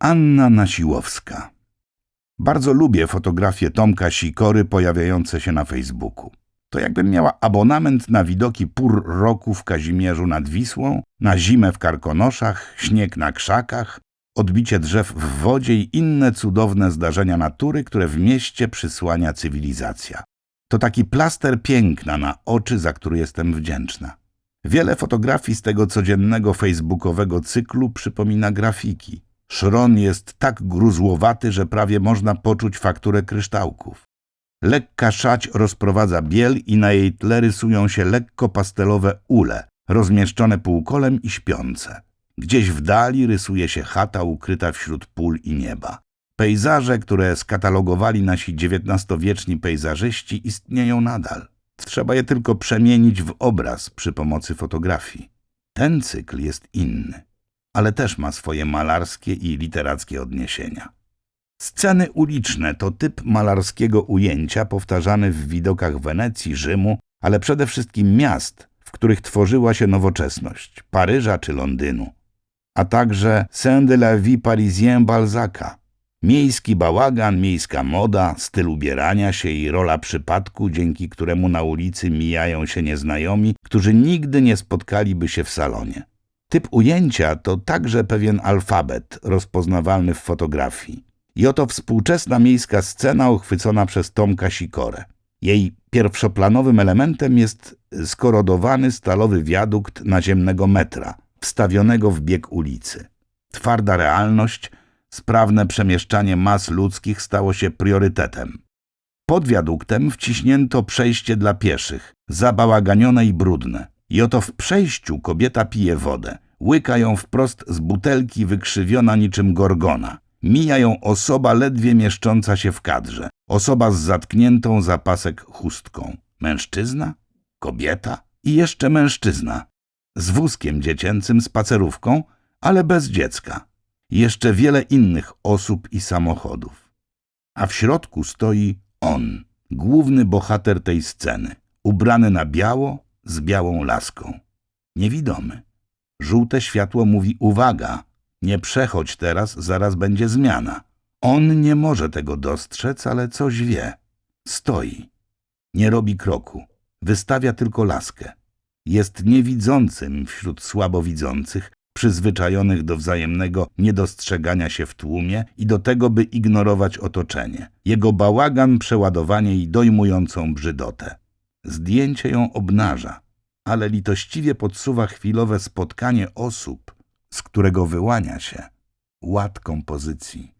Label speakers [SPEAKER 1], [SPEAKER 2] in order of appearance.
[SPEAKER 1] Anna Nasiłowska. Bardzo lubię fotografie Tomka Sikory pojawiające się na Facebooku. To jakbym miała abonament na widoki pór roku w Kazimierzu nad Wisłą, na zimę w Karkonoszach, śnieg na krzakach, odbicie drzew w wodzie i inne cudowne zdarzenia natury, które w mieście przysłania cywilizacja. To taki plaster piękna na oczy, za który jestem wdzięczna. Wiele fotografii z tego codziennego facebookowego cyklu przypomina grafiki. Szron jest tak gruzłowaty, że prawie można poczuć fakturę kryształków. Lekka szać rozprowadza biel i na jej tle rysują się lekko pastelowe ule, rozmieszczone półkolem i śpiące. Gdzieś w dali rysuje się chata ukryta wśród pól i nieba. Pejzaże, które skatalogowali nasi XIX-wieczni pejzażyści, istnieją nadal. Trzeba je tylko przemienić w obraz przy pomocy fotografii. Ten cykl jest inny, ale też ma swoje malarskie i literackie odniesienia. Sceny uliczne to typ malarskiego ujęcia powtarzany w widokach Wenecji, Rzymu, ale przede wszystkim miast, w których tworzyła się nowoczesność Paryża czy Londynu, a także Saint de la vie parisien Balzaca. Miejski bałagan, miejska moda, styl ubierania się i rola przypadku, dzięki któremu na ulicy mijają się nieznajomi, którzy nigdy nie spotkaliby się w salonie. Typ ujęcia to także pewien alfabet rozpoznawalny w fotografii. I oto współczesna miejska scena uchwycona przez Tomka Sikorę. Jej pierwszoplanowym elementem jest skorodowany stalowy wiadukt naziemnego metra, wstawionego w bieg ulicy. Twarda realność, sprawne przemieszczanie mas ludzkich stało się priorytetem. Pod wiaduktem wciśnięto przejście dla pieszych, zabałaganione i brudne. I oto w przejściu kobieta pije wodę. Łyka ją wprost z butelki wykrzywiona niczym gorgona. Mija ją osoba ledwie mieszcząca się w kadrze. Osoba z zatkniętą za pasek chustką. Mężczyzna? Kobieta? I jeszcze mężczyzna. Z wózkiem dziecięcym, spacerówką, ale bez dziecka. Jeszcze wiele innych osób i samochodów. A w środku stoi on, główny bohater tej sceny. Ubrany na biało, z białą laską. Niewidomy. Żółte światło mówi uwaga, nie przechodź teraz, zaraz będzie zmiana. On nie może tego dostrzec, ale coś wie. Stoi. Nie robi kroku. Wystawia tylko laskę. Jest niewidzącym wśród słabowidzących, przyzwyczajonych do wzajemnego niedostrzegania się w tłumie i do tego, by ignorować otoczenie. Jego bałagan, przeładowanie i dojmującą brzydotę. Zdjęcie ją obnaża, ale litościwie podsuwa chwilowe spotkanie osób, z którego wyłania się ład kompozycji.